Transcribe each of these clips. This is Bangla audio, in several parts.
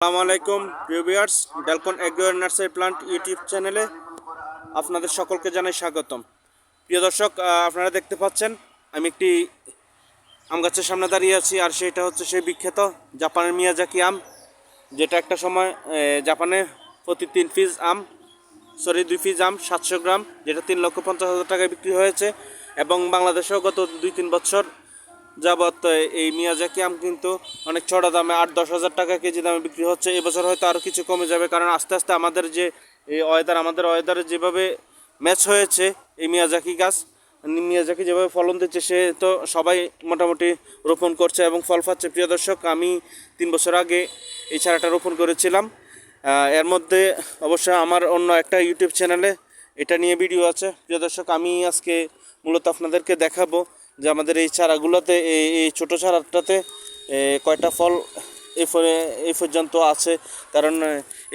আসসালামু আলাইকুম viewers, Delcon agro nursery plant YouTube চ্যানেলে আপনাদের সকলকে জানাই স্বাগতম। প্রিয় দর্শক আপনারা দেখতে পাচ্ছেন, আমি একটি আম গাছের সামনে দাঁড়িয়ে আছি, আর সেটা হচ্ছে সেই বিখ্যাত জাপানের মিয়াজাকি আম, যেটা একটা সময় জাপানে প্রতি তিন পিস আম, সরি, দুই পিস আম, সাতশো গ্রাম, যেটা তিন লক্ষ পঞ্চাশ হাজার টাকায় বিক্রি হয়েছে, এবং বাংলাদেশেও গত দুই তিন বছর যাবৎ এই মিয়াজাকি আম কিন্তু অনেক চড়া দামে আট, দশ হাজার টাকা কেজি দামে বিক্রি হচ্ছে। এবছর হয়তো আরও কিছু কমে যাবে, কারণ আস্তে আস্তে আমাদের যে এই ওয়েদার, আমাদের ওয়েদারে যেভাবে ম্যাচ হয়েছে, এই মিয়াজাকি গাছ মিয়াজাকি যেভাবে ফলন দিচ্ছে, সে তো সবাই মোটামুটি রোপণ করছে এবং ফল পাচ্ছে। প্রিয় দর্শক, আমি তিন বছর আগে এই চারাটা রোপণ করেছিলাম। এর মধ্যে অবশ্য আমার অন্য একটা ইউটিউব চ্যানেলে এটা নিয়ে ভিডিও আছে। প্রিয় দর্শক, আমি আজকে মূলত আপনাদেরকে দেখাবো যে আমাদের এই চারাগুলোতে, এই এই ছোটো চারাটাতে কয়টা ফল এই এই পর্যন্ত আছে। কারণ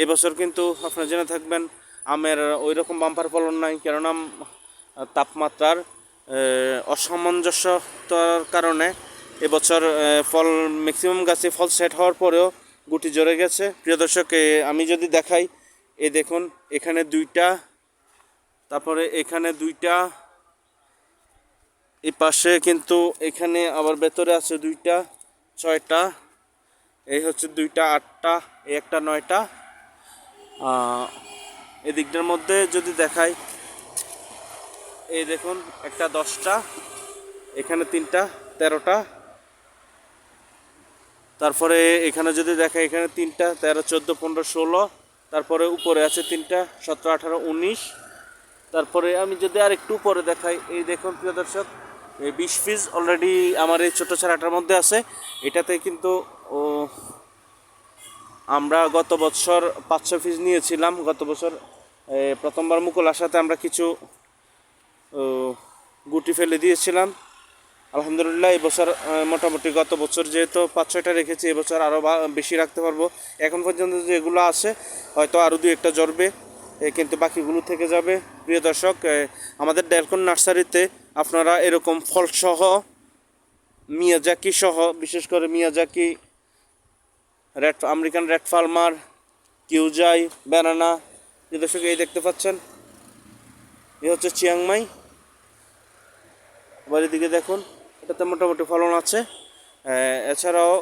এবছর কিন্তু আপনারা জেনে থাকবেন, আমের ওই রকম বাম্পার ফলন নাই। কেননা, তাপমাত্রার অসামঞ্জস্যতার কারণে এবছর ফল ম্যাক্সিমাম গাছে ফল সেট হওয়ার পরেও গুটি জ্বরে গেছে। প্রিয় দর্শক আমি যদি দেখাই, এ দেখুন, এখানে দুইটা, তারপরে এখানে দুইটা এই পাশে কিন্তু এখানে আবার ভেতরে আছে দুইটা, ছয়টা, এই হচ্ছে দুইটা, আটটা, এই একটা, নয়টা। এই দিকটার মধ্যে যদি দেখাই, এই দেখুন, একটা দশটা, এখানে তিনটা, তেরোটা। তারপরে এখানে যদি দেখাই, এখানে তিনটা, তেরো, চোদ্দ, পনেরো, ষোলো, তারপরে উপরে আছে তিনটা, সতেরো, আঠারো, উনিশ। তারপরে আমি যদি আর একটু উপরে দেখাই, এই দেখুন, প্রিয় দর্শক বিশ পিস অলরেডি আমার এই ছোটো ছাড়াটার মধ্যে আছে। এটাতে কিন্তু আমরা গত বছর পাঁচশো পিস নিয়েছিলাম। গত বছর প্রথমবার মুকুল আসাতে আমরা কিছু গুটি ফেলে দিয়েছিলাম। আলহামদুলিল্লাহ এবছর মোটামুটি গত বছর যেহেতু পাঁচ ছয়টা রেখেছি এবছর আরও বেশি রাখতে পারব। এখন পর্যন্ত যেগুলো আছে হয়তো আরও দুই একটা এ, কিন্তু বাকিগুলো থেকে যাবে। প্রিয় দর্শক আমাদের ডেলকন নার্সারিতে আপনারা এরকম ফলসহ, মিয়াজাকি সহ, বিশেষ করে Miyazaki, red, American red farmer, কিউজাই, banana, প্রিয় দর্শক, এই দেখতে পাচ্ছেন। এ হচ্ছে চিয়াংমাই। বাড়ির দিকে দেখুন, এটাতে মোটামুটি ফলন আছে। এছাড়াও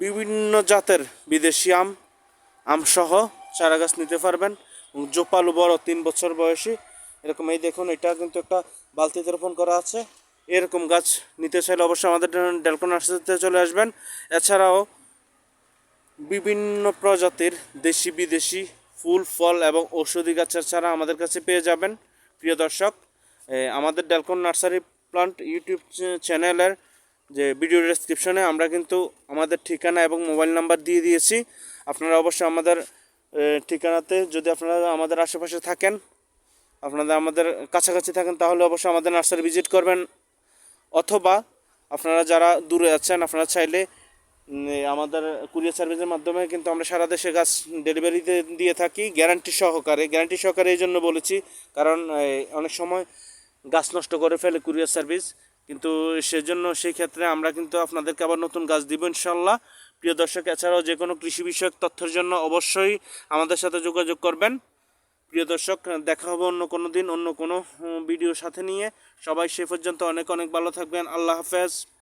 বিভিন্ন জাতের বিদেশি আম, আমসহ চারা গাছ নিতে পারবেন। জোপালু বড় তিন বছর বয়সী। এরকম এই দেখুন, এটা কিন্তু একটা বালতিতে রোপণ করা আছে। এরকম গাছ নিতে চাইলে অবশ্যই আমাদের ডেলকো নার্সারিতে চলে আসবেন। এছাড়াও বিভিন্ন প্রজাতির দেশি বিদেশি ফুল, ফল এবং ঔষধি গাছের চারা আমাদের কাছে পেয়ে যাবেন। প্রিয় দর্শক আমাদের ডেলকন নার্সারি প্লান্ট ইউটিউব চ্যানেলের যে ভিডিও ডেসক্রিপশনে আমরা কিন্তু আমাদের ঠিকানা এবং মোবাইল নাম্বার দিয়ে দিয়েছি। আপনারা অবশ্যই আমাদের ঠিকানাতে যদি আপনারা আমাদের আশেপাশে থাকেন আপনাদের আমাদের কাছাকাছি থাকেন, তাহলে অবশ্যই আমাদের নার্সারি ভিজিট করবেন। অথবা আপনারা যারা দূরে আছেন, আপনারা চাইলে আমাদের কুরিয়ার সার্ভিসের মাধ্যমে কিন্তু আমরা সারা দেশে গাছ ডেলিভারিতে দিয়ে থাকি, গ্যারান্টি সহকারে। গ্যারান্টি সহকারে এই জন্য বলেছি, কারণ অনেক সময় গাছ নষ্ট করে ফেলে কুরিয়ার সার্ভিস, কিন্তু সেজন্য সেই ক্ষেত্রে আমরা কিন্তু আপনাদেরকে আবার নতুন গাছ দিব ইনশাল্লাহ। প্রিয় দর্শক, এছাড়াও যে কোনো কৃষি বিষয়ক তথ্যের জন্য অবশ্যই আমাদের সাথে যোগাযোগ করবেন। প্রিয় দর্শক, দেখা হবে অন্য কোনো দিন, অন্য কোনো ভিডিও সাথে নিয়ে। সবাই সে পর্যন্ত অনেক অনেক ভালো থাকবেন। আল্লাহ হাফেজ।